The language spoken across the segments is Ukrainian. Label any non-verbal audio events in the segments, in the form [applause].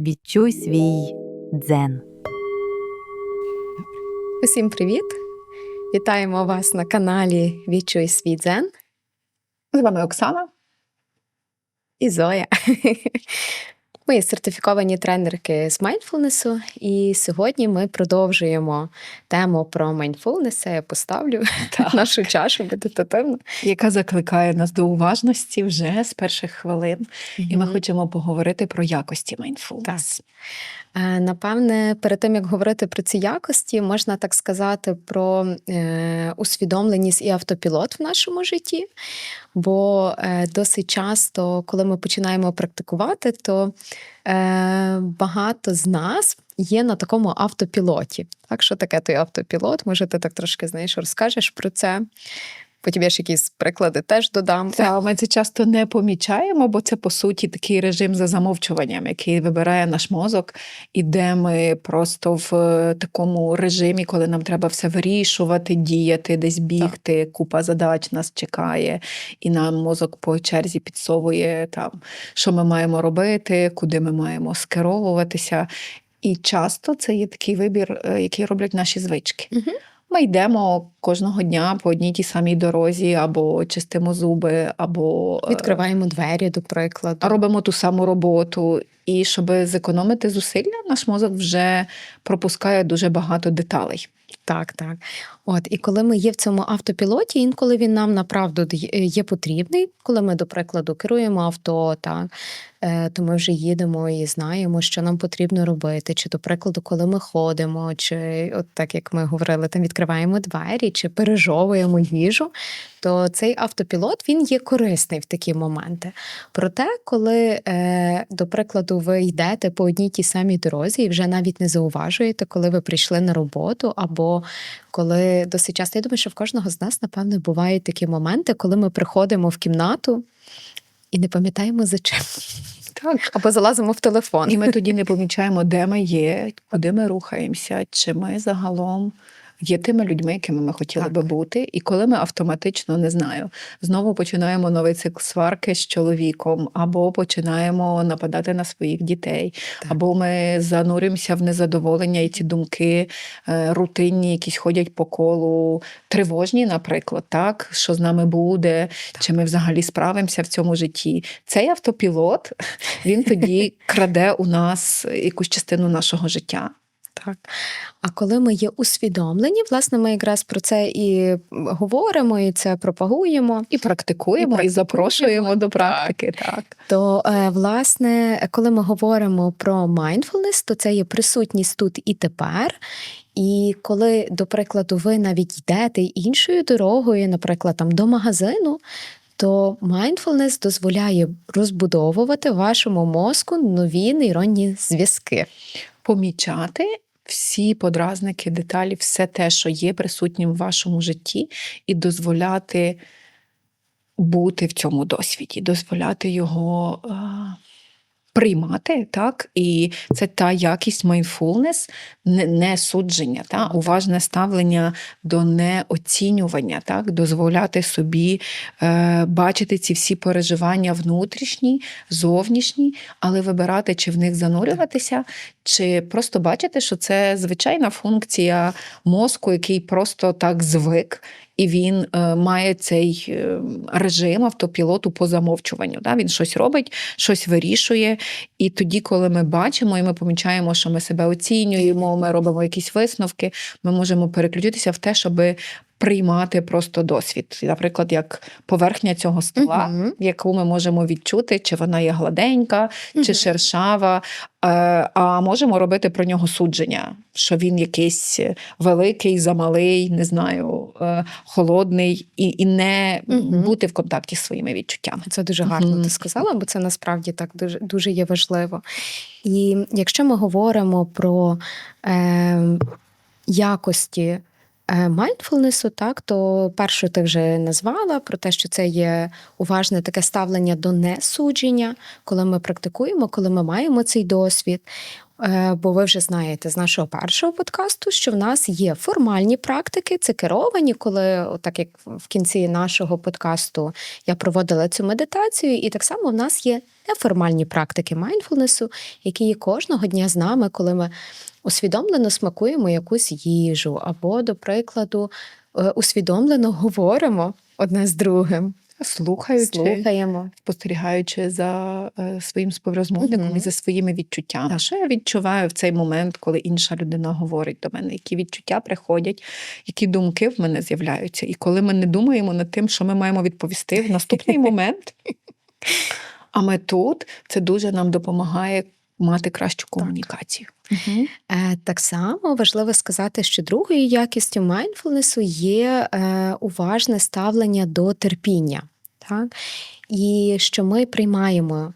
Відчуй свій дзен. Усім привіт! Вітаємо вас на каналі Відчуй свій дзен З вами Оксана. і Зоя. Ми є сертифіковані тренерки з майндфулнесу, і сьогодні ми продовжуємо тему про майндфулнес. Я поставлю [laughs] Так. нашу чашу медитативну. яка закликає нас до уважності вже з перших хвилин. І ми хочемо поговорити про якості. Е, Напевне, перед тим як говорити про ці якості, можна так сказати про е, усвідомленість і автопілот в нашому житті. Бо е, досить часто, коли ми починаємо практикувати, то багато з нас є на такому автопілоті. Так, що таке той автопілот? Може, ти так трошки знаєш, розкажеш про це. Потім я ж якісь приклади теж додам. Та ми це часто не помічаємо, бо це по суті такий режим за замовчуванням, який вибирає наш мозок, і де ми просто в е, такому режимі, коли нам треба все вирішувати, діяти, десь бігти, купа задач нас чекає, і нам мозок по черзі підсовує там, що ми маємо робити, куди ми маємо скеровуватися. І часто це є такий вибір, е, який роблять наші звички. Мгм. Ми йдемо кожного дня по одній тій самій дорозі, або чистимо зуби, або е, Відкриваємо двері, до прикладу. робимо ту саму роботу. І щоб зекономити зусилля, наш мозок вже пропускає дуже багато деталей. Так, так. От, і коли ми є в цьому автопілоті, інколи він нам направду є потрібний, коли ми, до прикладу, керуємо авто, так, е, то ми вже їдемо і знаємо, що нам потрібно робити. Чи, до прикладу, коли ми ходимо, чи от так як ми говорили, там відкриваємо двері, чи пережовуємо їжу, то цей автопілот він є корисний в такі моменти. Проте, коли, е, до прикладу, ви йдете по одній тій самій дорозі і вже навіть не зауважуєте, коли ви прийшли на роботу, або коли досить часто, я думаю, що в кожного з нас, напевне, бувають такі моменти, коли ми приходимо в кімнату і не пам'ятаємо за чим. Так. Або залазимо в телефон. І ми тоді не помічаємо, де ми є, куди ми рухаємося, чи ми загалом є тими людьми, якими ми хотіли Так. би бути. І коли ми автоматично не знаю, знову починаємо новий цикл сварки з чоловіком, або починаємо нападати на своїх дітей, Так. або ми зануримося в незадоволення, і ці думки е, рутинні, якісь ходять по колу, тривожні, наприклад, так, що з нами буде, чи ми взагалі справимося в цьому житті. Цей автопілот він тоді [laughs] краде у нас якусь частину нашого життя. Так. А коли ми є усвідомлені, власне, ми якраз про це і говоримо, і це пропагуємо. І практикуємо, і, практикуємо, запрошуємо до практики. Так. То, е, власне, коли ми говоримо про mindfulness, то це є присутність тут і тепер. І коли, до прикладу, ви навіть йдете іншою дорогою, наприклад, там до магазину, то mindfulness дозволяє розбудовувати вашому мозку нові нейронні зв'язки. Помічати всі подразники, деталі, все те, що є присутнім в вашому житті, і дозволяти бути в цьому досвіді, дозволяти його. Приймати, так, і це та якість mindfulness, не, не судження, та, уважне ставлення до неоцінювання, так, дозволяти собі е, бачити ці всі переживання внутрішні, зовнішні, але вибирати, чи в них занурюватися, чи просто бачити, що це звичайна функція мозку, який просто так звик, і він е, має цей е, режим автопілоту по замовчуванню. Да? Він щось робить, щось вирішує. І тоді, коли ми бачимо і ми помічаємо, що ми себе оцінюємо, ми робимо якісь висновки, ми можемо переключитися в те, щоб приймати просто досвід. Наприклад, як поверхня цього стола, Мгм. яку ми можемо відчути, чи вона є гладенька, чи шершава. Е, А можемо робити про нього судження, що він якийсь великий, замалий, не знаю, е, холодний, і, і не Мгм. бути в контакті з своїми відчуттями. Це дуже гарно Мгм. ти сказала, бо це насправді так дуже, дуже є важливо. І якщо ми говоримо про е, якості mindfulness, так, то першу ти вже назвала про те, що це є уважне таке ставлення до несудження, коли ми практикуємо, коли ми маємо цей досвід. Е, Бо ви вже знаєте з нашого першого подкасту, що в нас є формальні практики, це керовані, коли, так як в кінці нашого подкасту я проводила цю медитацію, і так само в нас є неформальні практики майндфулнесу, які є кожного дня з нами, коли ми усвідомлено смакуємо якусь їжу, або, до прикладу, е, усвідомлено говоримо одне з другим, Слухаючи, слухаємо. спостерігаючи за е, своїм співрозмовником Мгм. і за своїми відчуттями. А що я відчуваю в цей момент, коли інша людина говорить до мене, які відчуття приходять, які думки в мене з'являються. І коли ми не думаємо над тим, що ми маємо відповісти в наступний момент, [laughs] а ми тут, це дуже нам допомагає мати кращу комунікацію. Угу. Е, Так само важливо сказати, що другою якістю майндфулнесу є е, уважне ставлення до терпіння. Так? І що ми приймаємо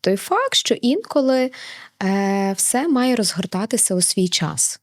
той факт, що інколи е, все має розгортатися у свій час.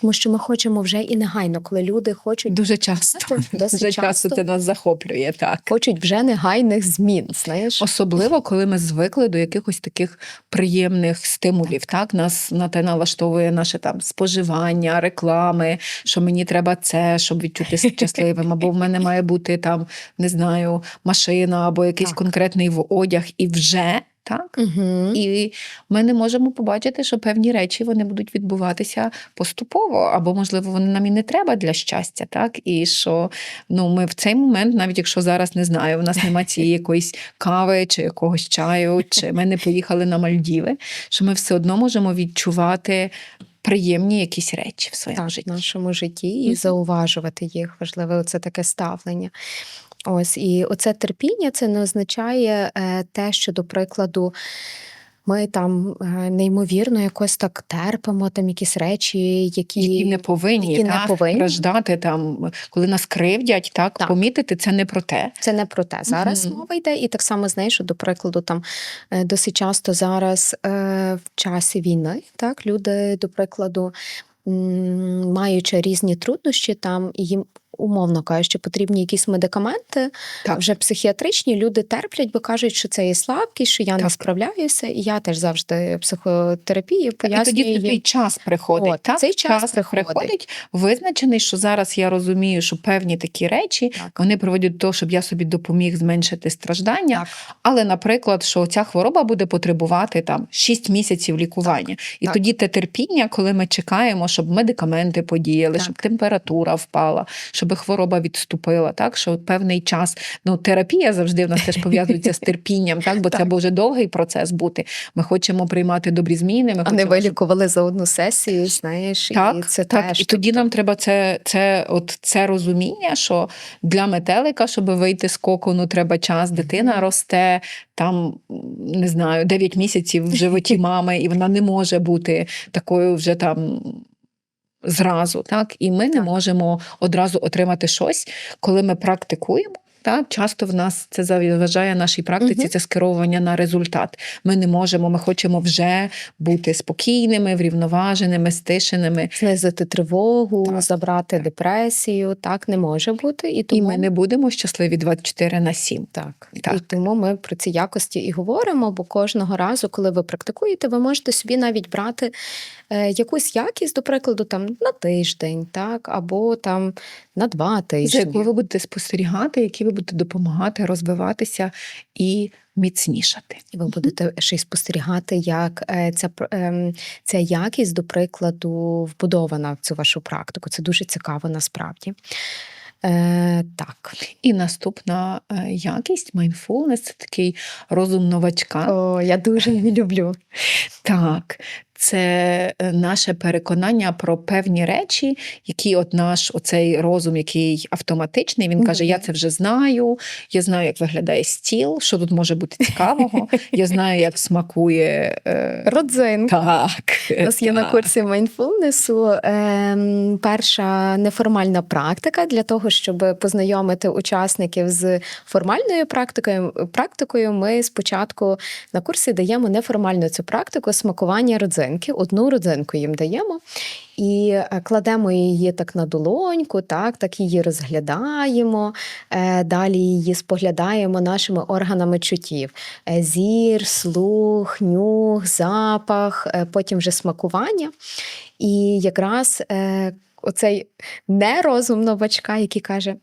Тому що ми хочемо вже і негайно, коли люди хочуть, Дуже часто. Досить Дуже часто це нас захоплює, так. хочуть вже негайних змін. Знаєш? Особливо, коли ми звикли до якихось таких приємних стимулів. Так, нас на те налаштовує наше там споживання, реклами, що мені треба це, щоб відчути [laughs] щасливим, або в мене має бути там, не знаю, машина, або якийсь Так. конкретний в- одяг, і вже так. Угу. І ми не можемо побачити, що певні речі вони будуть відбуватися поступово, або можливо вони нам і не треба для щастя, так і що ну ми в цей момент, навіть якщо зараз не знаю, в нас немає цієї [laughs] якоїсь кави чи якогось чаю, чи ми не поїхали на Мальдіви, що ми все одно можемо відчувати приємні якісь речі в своєму так, житті. в нашому житті і Мгм. зауважувати їх. Важливе це таке ставлення. Ось і оце терпіння це не означає е, те, що, до прикладу, ми там е, неймовірно якось так терпимо там якісь речі, які, Які не повинні, які не повинні. страждати там, коли нас кривдять, так, Так. помітити це не про те. Це не про те. Зараз Мгм. мова йде, і так само знаєш, що, до прикладу, там е, досить часто зараз е, в часі війни, так люди, до прикладу, маючи різні труднощі, там їм. Умовно кажучи, потрібні якісь медикаменти, Так. вже психіатричні люди терплять, бо кажуть, що це є слабкість, що я не справляюся. І я теж завжди психотерапії І тоді їм. час приходить. От, так? цей час приходить. визначений, що зараз я розумію, що певні такі речі Так. вони приводять до того, щоб я собі допоміг зменшити страждання. Так. Але, наприклад, що ця хвороба буде потребувати там 6 місяців лікування. І так. тоді те терпіння, коли ми чекаємо, щоб медикаменти подіяли, Так. щоб температура впала, щоб хвороба відступила. Так, що певний час ну терапія завжди в нас теж пов'язується з [laughs] терпінням, так бо це Так. може довгий процес бути. Ми хочемо приймати добрі зміни. Ми А не щоб вилікували за одну сесію, знаєш, і це так. теж і тоді нам треба це, це, от це розуміння, що для метелика, щоб вийти з кокону, треба час. Дитина росте там, не знаю, 9 місяців в животі [laughs] мами, і вона не може бути такою вже там. Зразу, так, і ми не можемо одразу отримати щось, коли ми практикуємо. Так, часто в нас це заважає нашій практиці, Мгм. це скеровування на результат. Ми не можемо, ми хочемо вже бути спокійними, врівноваженими, стишеними. знизити тривогу, Так. забрати депресію. Так не може бути. І тому І ми не будемо щасливі 24 на 7. так. Так. І тому ми про ці якості і говоримо. Бо кожного разу, коли ви практикуєте, ви можете собі навіть брати е, якусь якість, до прикладу, там на тиждень, так, або там на два За тижні. ви будете спостерігати, які ви будете допомагати розвиватися і міцнішати. І ви будете ще й спостерігати, як е, ця, ем, ця якість, до прикладу, вбудована в цю вашу практику. Це дуже цікаво насправді. Е, так. І наступна е, якість mindfulness – це такий розум новачка. О, я дуже її люблю. Так, це е, наше переконання про певні речі, які от наш оцей розум, який автоматичний, він каже: Я це вже знаю, я знаю, як виглядає стіл, що тут може бути цікавого, я знаю, як смакує. е, Родзинка. Так, У нас є на курсі майндфулнесу ем, перша неформальна практика для того, щоб познайомити учасників з формальною практикою. Практикою ми спочатку на курсі даємо неформальну цю практику смакування родзинки. Родзинки, одну родзинку їм даємо. І е, кладемо її так на долоньку, так, так її розглядаємо. Е, Далі її споглядаємо нашими органами чуттів: Е, зір, слух, нюх, запах, потім вже смакування. І якраз оцей нерозум новачка, який каже.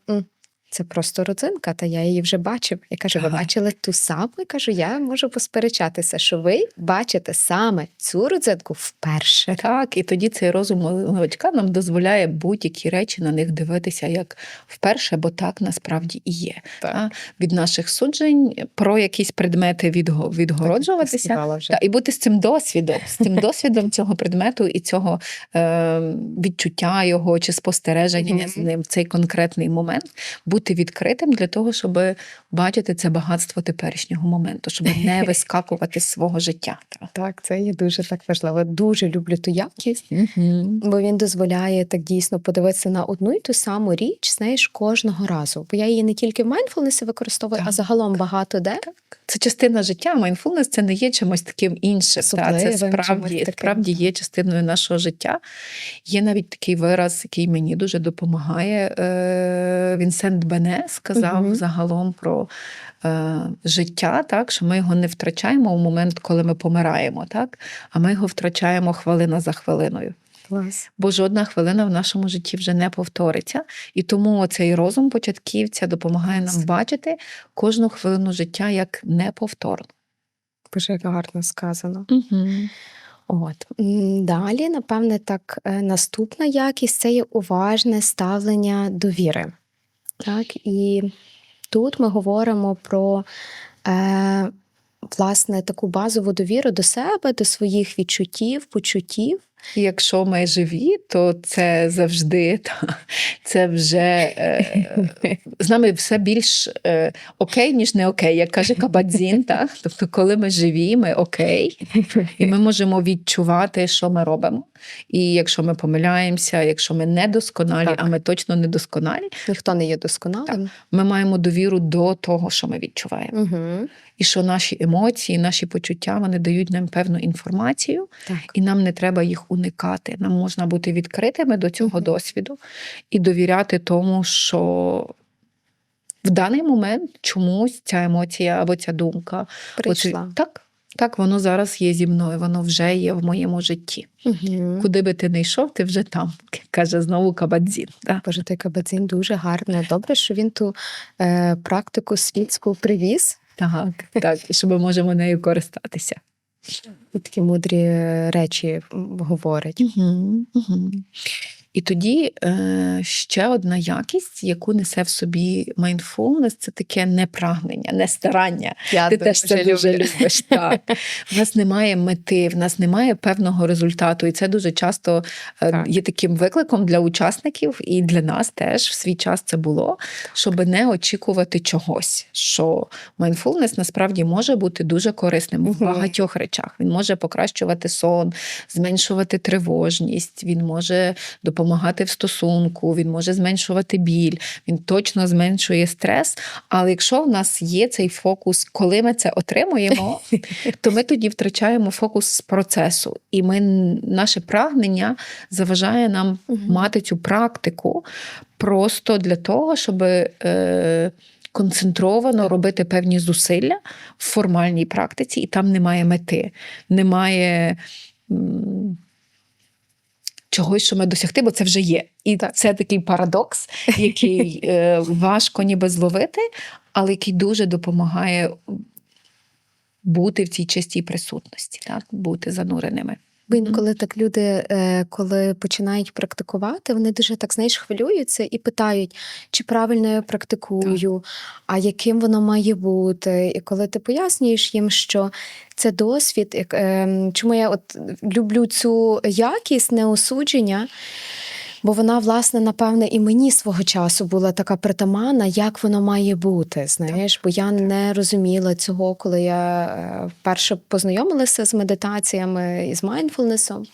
«М, це просто родзинка, та я її вже бачив. Я кажу, ви бачили ту саму? Я кажу, я можу посперечатися, що ви бачите саме цю родзинку вперше. Так, і тоді цей розум новачка нам дозволяє будь-які речі на них дивитися як вперше, бо так насправді і є. Та? Від наших суджень про якісь предмети відго- відгороджуватися. Вже. Та, і бути з цим досвідом, з цим [laughs] досвідом цього предмету і цього е, відчуття його чи спостереження з ним в цей конкретний момент, бути відкритим для того, щоб бачити це багатство теперішнього моменту, щоб не [laughs] вискакувати з свого життя. Так, це є дуже так важливо. Дуже люблю ту якість, бо він дозволяє так дійсно подивитися на одну і ту саму річ, знаєш, кожного разу. Бо я її не тільки в mindfulness використовую, а загалом багато де. Це частина життя. Майндфулнес це не є чимось таким іншим. Та, це справді, таким, справді є частиною нашого життя. Є навіть такий вираз, який мені дуже допомагає. Е, Вінсент Бене сказав Мгм. загалом про е, життя, так, що ми його не втрачаємо в момент, коли ми помираємо, так, а ми його втрачаємо хвилина за хвилиною. Клас. Бо жодна хвилина в нашому житті вже не повториться. І тому цей розум початківця допомагає нам бачити кожну хвилину життя як неповторну. Дуже гарно сказано. Угу. От далі, напевне, так, е, наступна якість це є уважне ставлення до віри. Так, і тут ми говоримо про е, власне таку базову довіру до себе, до своїх відчуттів, почуттів. Якщо ми живі, то це завжди [laughs] це вже е, з нами все більш е, окей, ніж не окей, як каже Кабадзін. Так? Тобто, коли ми живі, ми окей, і ми можемо відчувати, що ми робимо. І якщо ми помиляємося, якщо ми недосконалі, Так. а ми точно недосконалі, Ніхто не є досконалим. ми маємо довіру до того, що ми відчуваємо. Угу. І що наші емоції, наші почуття вони дають нам певну інформацію, Так. і нам не треба їх уникати. Нам можна бути відкритими до цього Мгм. досвіду і довіряти тому, що в даний момент чомусь ця емоція або ця думка Прийшла. оце- так, так, воно зараз є зі мною, воно вже є в моєму житті. Угу. Куди би ти не йшов, ти вже там, [laughs] каже знову Кабадзін. Так. Боже, той кабадзин дуже гарно. Добре, що він ту е, практику світську привіз. Так, так, і що ми можемо нею користатися. Такі мудрі речі говорить. Угу, угу. І тоді е, ще одна якість, яку несе в собі mindfulness, це таке непрагнення, не старання. Я Ти теж це дуже любиш. Так. В нас немає мети, в нас немає певного результату. І це дуже часто е, Так. є таким викликом для учасників, і для нас теж в свій час це було, щоб не очікувати чогось. Що mindfulness насправді може бути дуже корисним в багатьох речах. Він може покращувати сон, зменшувати тривожність, він може допомагати в стосунку, він може зменшувати біль, він точно зменшує стрес. Але якщо в нас є цей фокус, коли ми це отримуємо, [laughs] то ми тоді втрачаємо фокус з процесу, і ми наше прагнення заважає нам Мгм. мати цю практику просто для того, щоб. Е, Концентровано робити певні зусилля в формальній практиці, і там немає мети, немає чогось, що ми досягти, бо це вже є. І це такий парадокс, який [laughs] е, важко ніби зловити, але який дуже допомагає бути в цій чистій присутності, так? бути зануреними. Бо інколи так люди, е, коли починають практикувати, вони дуже так знаєш хвилюються і питають, чи правильно я практикую, а яким воно має бути. І коли ти пояснюєш їм, що це досвід, ем, чому я от люблю цю якість неосудження. Бо вона, власне, напевне, і мені свого часу була така притаманна, як воно має бути. Знаєш, бо я не розуміла цього, коли я е, вперше познайомилася з медитаціями і з майндфулнесом,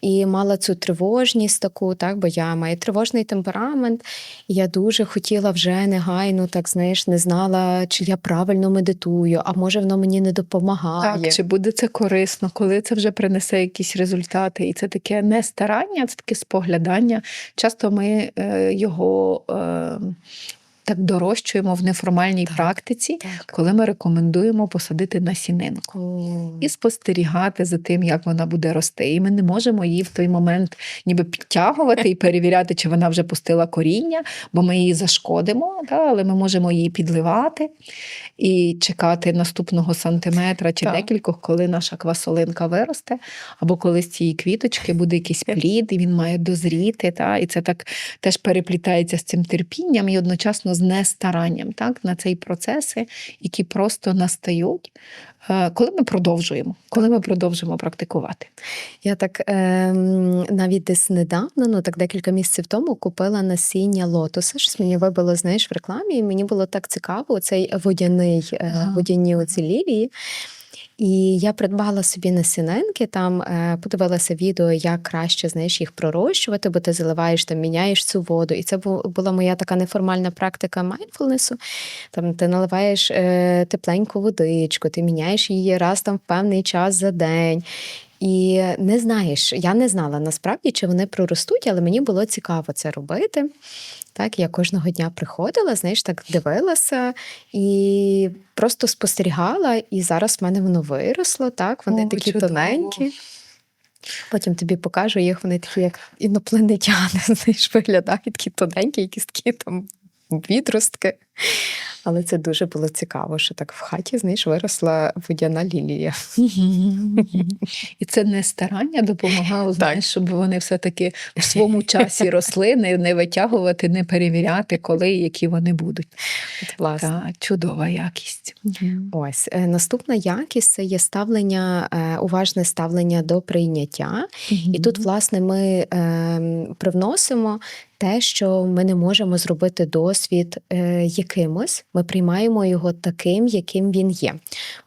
і мала цю тривожність таку, так, бо я маю тривожний темперамент, і я дуже хотіла вже негайно, так знаєш, не знала, чи я правильно медитую, а може воно мені не допомагає. Так, чи буде це корисно, коли це вже принесе якісь результати? І це таке не старання, це таке споглядання. Часто ми е, його е, так дорощуємо в неформальній Так, практиці, Так. коли ми рекомендуємо посадити насінинку. О. І спостерігати за тим, як вона буде рости. І ми не можемо її в той момент ніби підтягувати і перевіряти, чи вона вже пустила коріння, бо ми її зашкодимо, да? але ми можемо її підливати і чекати наступного сантиметра чи Так. декількох, коли наша квасолинка виросте, або коли з цієї квіточки буде якийсь плід, і він має дозріти. Та? І це так теж переплітається з цим терпінням і одночасно з нестаранням так? на цей процеси, які просто настають. е, Коли ми продовжуємо, коли ми продовжуємо практикувати. Я так ем, навіть десь недавно, ну так декілька місяців тому, купила насіння лотоса. Щось мені вибило, знаєш, в рекламі, і мені було так цікаво, цей водяний, е, Ага. водяні оці лілії. І я придбала собі насінинки, там е, подивилася відео, як краще знаєш, їх пророщувати, бо ти заливаєш там, міняєш цю воду. І це була моя така неформальна практика майндфулнесу. Там ти наливаєш е, тепленьку водичку, ти міняєш її раз там в певний час за день. І не знаєш, я не знала насправді, чи вони проростуть, але мені було цікаво це робити. Так, я кожного дня приходила, знаєш, так дивилася і просто спостерігала, і зараз в мене воно виросло. Так, вони О, такі чудово. тоненькі. Потім тобі покажу їх, вони такі, як інопланетяни, [laughs] знаєш, виглядають такі тоненькі, якісь такі там відростки. Але це дуже було цікаво, що так в хаті, знаєш, виросла водяна лілія. І це не старання допомагало, знаєш, щоб вони все-таки в своєму часі росли, не, не витягувати, не перевіряти, коли і які вони будуть. Власне. Так, чудова якість. Ось е, наступна якість це є ставлення, е, уважне ставлення до прийняття. І тут, власне, ми е, привносимо те, що ми не можемо зробити досвід е, якимось, ми приймаємо його таким, яким він є.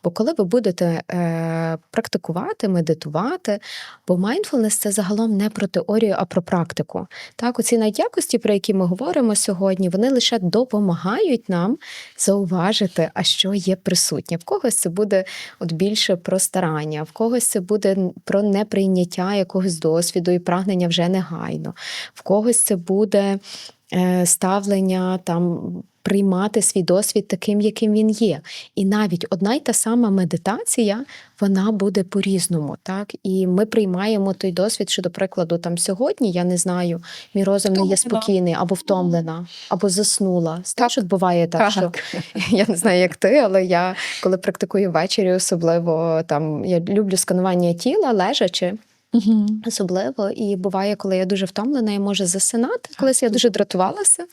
Бо коли ви будете е, практикувати, медитувати, бо mindfulness – це загалом не про теорію, а про практику. Так, оці надякості, про які ми говоримо сьогодні, вони лише допомагають нам зауважити, а що є присутнє. В когось це буде от більше про старання, в когось це буде про неприйняття якогось досвіду і прагнення вже негайно, в когось це буде е, ставлення там. Приймати свій досвід таким, яким він є. І навіть одна й та сама медитація, вона буде по-різному. Так? І ми приймаємо той досвід, що, до прикладу, там сьогодні, я не знаю, мій розум не є спокійний, або втомлена, або заснула. Знаєш, от буває так, що [laughs] я не знаю, як ти, але я коли практикую ввечері, особливо там я люблю сканування тіла, лежачи. Особливо, і буває, коли я дуже втомлена, я можу засинати. Колись я дуже дратувалася.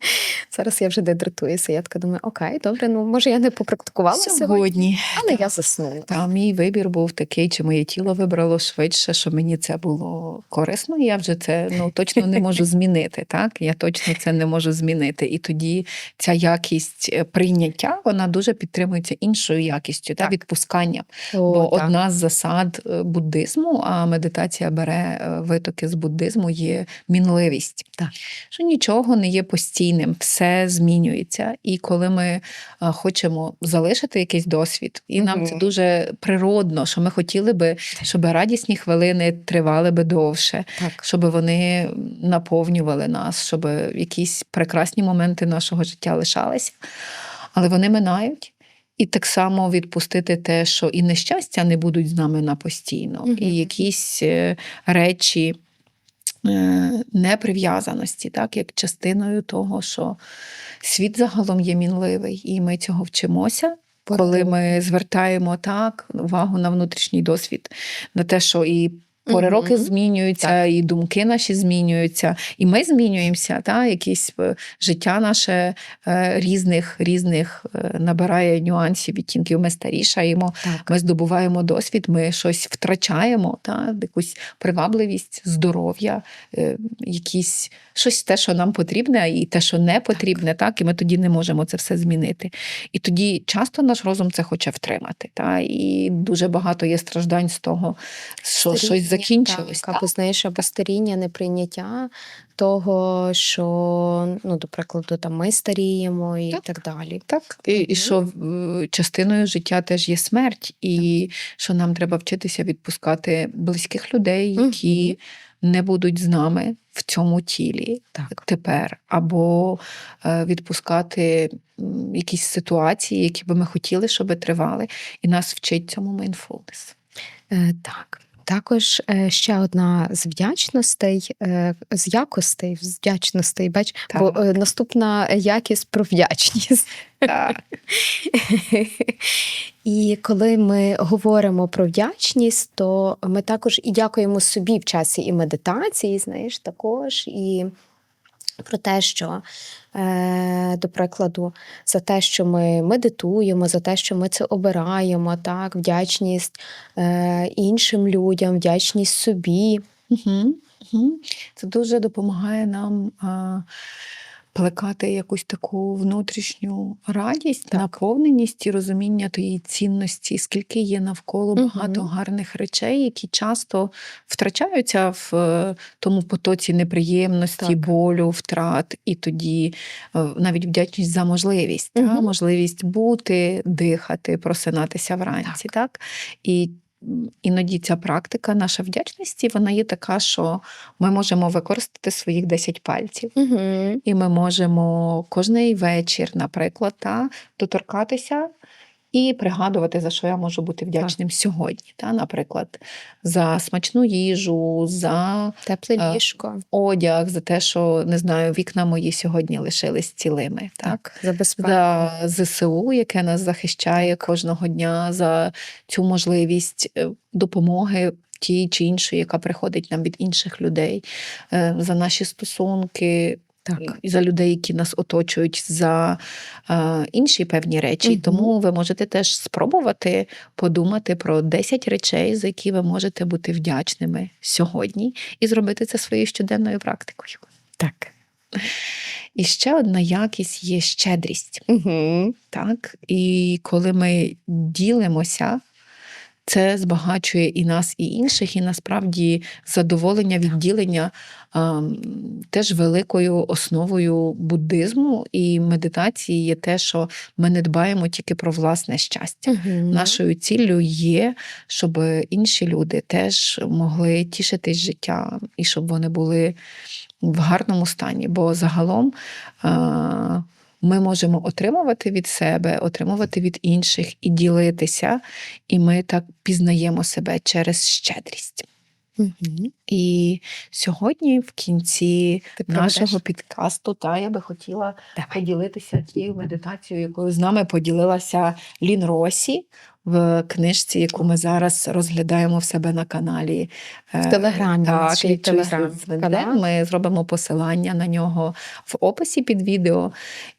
[laughs] Зараз я вже не дратуюся. Я така думаю, окей, добре, ну може я не попрактикувала сьогодні, Сьогодні. але я заснула. Та мій вибір був такий, чи моє тіло вибрало швидше, що мені це було корисно. і Я вже це ну точно не можу [laughs] змінити. Так я точно це не можу змінити. І тоді ця якість е, прийняття вона дуже підтримується іншою якістю та відпусканням. О, Бо так. одна з засад е, буддизму, а медитація бере е, витоки з буддизму, є мінливість. Так. Що нічого не є постійним, все змінюється. І коли ми е, хочемо залишити якийсь досвід, і нам це дуже природно, що ми хотіли би, щоб радісні хвилини тривали би довше, Так. щоб вони наповнювали нас, щоб якісь прекрасні моменти нашого життя лишалися, але вони минають. І так само відпустити те, що і нещастя не будуть з нами на постійно, Мгм. і якісь е, речі е, неприв'язаності, так, як частиною того, що світ загалом є мінливий, і ми цього вчимося. Коли ми звертаємо так увагу на внутрішній досвід, на те, що і Пори Мгм. роки змінюються, і думки наші змінюються, і ми змінюємося. Та? Якісь е, життя наше е, різних, різних е, набирає нюансів, відтінків. Ми старішаємо, Так. ми здобуваємо досвід, ми щось втрачаємо, та? якусь привабливість, здоров'я, якісь щось те, що нам потрібне, і те, що не потрібне, так? і ми тоді не можемо це все змінити. І тоді часто наш розум це хоче втримати. Та? І дуже багато є страждань з того, що щось Старіння, закінчилось. Так, або знаєш, або старіння, неприйняття того, що, ну, до прикладу, там ми старіємо і Так. так, далі. Так, і, і що частиною життя теж є смерть, і що нам треба вчитися відпускати близьких людей, які не будуть з нами в цьому тілі Так. тепер, або е, відпускати якісь ситуації, які би ми хотіли, щоб тривали, і нас вчить цьому mindfulness. Е, так. Також е, ще одна з вдячностей, е, з якостей, з вдячностей, бач, бо Так. бо наступна якість про вдячність. [laughs] Так. І коли ми говоримо про вдячність, то ми також і дякуємо собі в часі і медитації, знаєш, також і про те, що, е, до прикладу, за те, що ми медитуємо, за те, що ми це обираємо, так, вдячність е, іншим людям, вдячність собі. Угу. Угу. Це дуже допомагає нам плекати якусь таку внутрішню радість, Так. наповненість і розуміння тієї цінності, скільки є навколо багато гарних речей, які часто втрачаються в е, тому потоці неприємності, Так. болю, втрат, і тоді е, навіть вдячність за можливість, та, можливість бути, дихати, просинатися вранці. Так. І м, іноді ця практика, наша вдячності, вона є така, що ми можемо використати своїх 10 пальців. Угу. І ми можемо кожний вечір, наприклад, та, доторкатися і пригадувати, за що я можу бути вдячним сьогодні. Та, наприклад, за смачну їжу, за Тепле Е, ліжко. одяг, за те, що не знаю, вікна мої сьогодні лишились цілими. Так? Так, за безпеку. За ЗСУ, яке нас захищає кожного дня, за цю можливість е, допомоги тієї чи іншої, яка приходить нам від інших людей, е, за наші стосунки, Так. і за людей, які нас оточують, за е, інші певні речі. Мгм. Тому ви можете теж спробувати подумати про 10 речей, за які ви можете бути вдячними сьогодні, і зробити це своєю щоденною практикою. Так. І ще одна якість є щедрість. Угу. Так? І коли ми ділимося, це збагачує і нас, і інших, і насправді задоволення від ділення ем, теж великою основою буддизму і медитації є те, що ми не дбаємо тільки про власне щастя. Угу. Нашою ціллю є, щоб інші люди теж могли тішитись життям і щоб вони були в гарному стані. Бо загалом е, ми можемо отримувати від себе, отримувати від інших і ділитися, і ми так пізнаємо себе через щедрість. Угу. І сьогодні, в кінці Ти проведеш? нашого підкасту, та я би хотіла Давай. поділитися тією медитацією, якою з нами поділилася Лін Росі в книжці, яку ми зараз розглядаємо в себе на каналі. В Е, Телеграмі. Так, є Телеграм. свій Ми зробимо посилання на нього в описі під відео.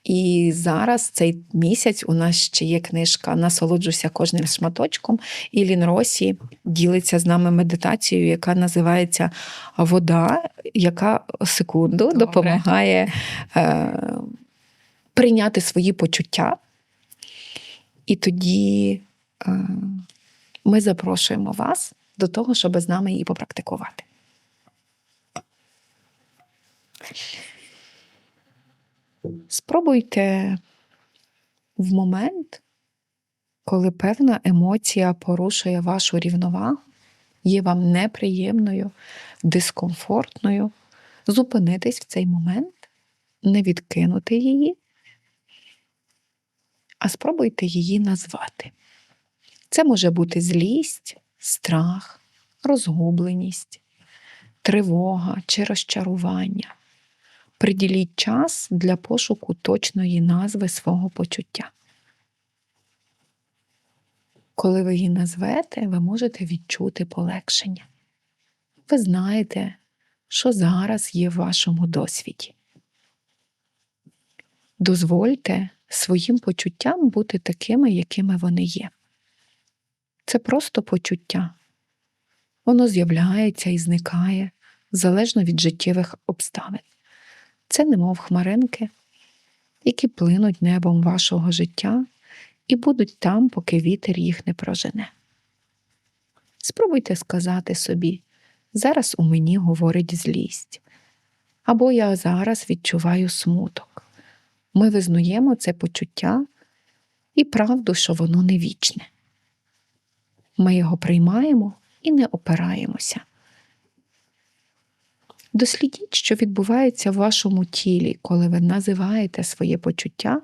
І зараз цей місяць у нас ще є книжка Насолоджуйся кожним шматочком. І Лін Росі ділиться з нами медитацією, яка називається Вода, яка секунду Добре. допомагає е, прийняти свої почуття. І тоді ми запрошуємо вас до того, щоб з нами її попрактикувати. Спробуйте в момент, коли певна емоція порушує вашу рівновагу, є вам неприємною, дискомфортною, зупинитись в цей момент, не відкинути її, а спробуйте її назвати. Це може бути злість, страх, розгубленість, тривога чи розчарування. Приділіть час для пошуку точної назви свого почуття. Коли ви її назвете, ви можете відчути полегшення. ви знаєте, що зараз є в вашому досвіді. Дозвольте своїм почуттям бути такими, якими вони є. Це просто почуття. Воно з'являється і зникає залежно від життєвих обставин. Це немов хмаринки, які плинуть небом вашого життя і будуть там, поки вітер їх не прожене. Спробуйте сказати собі, зараз у мені говорить злість, або я зараз відчуваю смуток. Ми визнаємо це почуття і правду, що воно не вічне. Ми його приймаємо і не опираємося. Дослідіть, що відбувається в вашому тілі, коли ви називаєте своє почуття.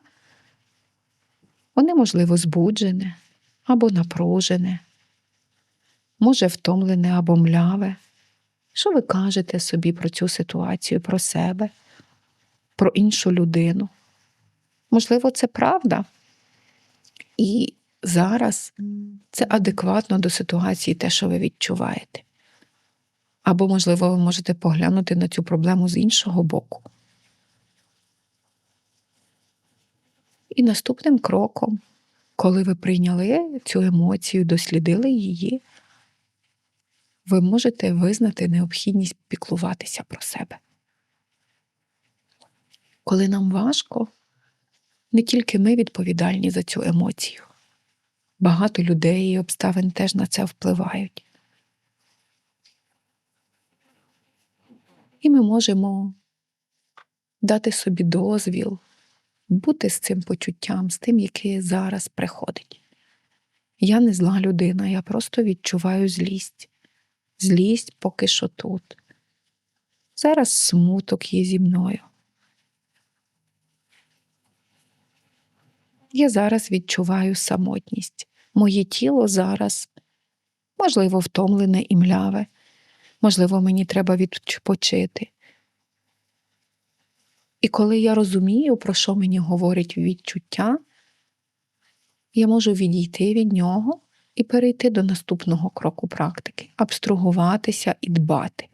Воно, можливо, збуджене або напружене, може втомлене або мляве. Що ви кажете собі про цю ситуацію, про себе, про іншу людину? Можливо, це правда. І зараз це адекватно до ситуації те, що ви відчуваєте. Або, можливо, ви можете поглянути на цю проблему з іншого боку. І наступним кроком, коли ви прийняли цю емоцію, дослідили її, ви можете визнати необхідність піклуватися про себе. Коли нам важко, не тільки ми відповідальні за цю емоцію. Багато людей і обставин теж на це впливають. І ми можемо дати собі дозвіл бути з цим почуттям, з тим, яке зараз приходить. Я не зла людина, я просто відчуваю злість. Злість поки що тут. Зараз смуток є зі мною. Я зараз відчуваю самотність. Моє тіло зараз, можливо, втомлене і мляве, можливо, мені треба відпочити. І коли я розумію, про що мені говорить відчуття, я можу відійти від нього і перейти до наступного кроку практики, абстрагуватися і дбати.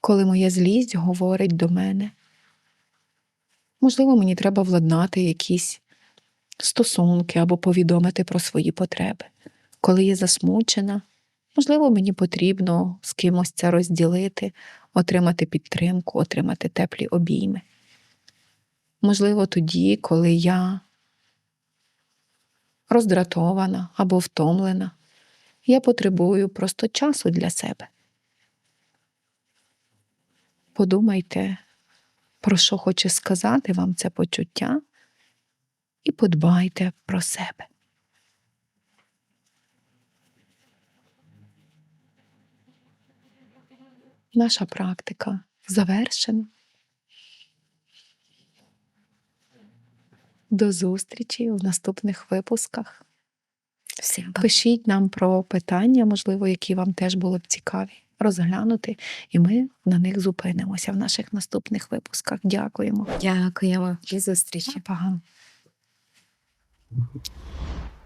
Коли моя злість говорить до мене, можливо, мені треба владнати якісь стосунки або повідомити про свої потреби. Коли я засмучена, можливо, мені потрібно з кимось це розділити, отримати підтримку, отримати теплі обійми. Можливо, тоді, коли я роздратована або втомлена, я потребую просто часу для себе. Подумайте, про що хоче сказати вам це почуття, і подбайте про себе. Наша практика завершена. До зустрічі в наступних випусках. Всім Пишіть нам про питання, можливо, які вам теж були б цікаві розглянути, і ми на них зупинимося в наших наступних випусках. Дякуємо. Дякуємо. і зустрічі. Па-па.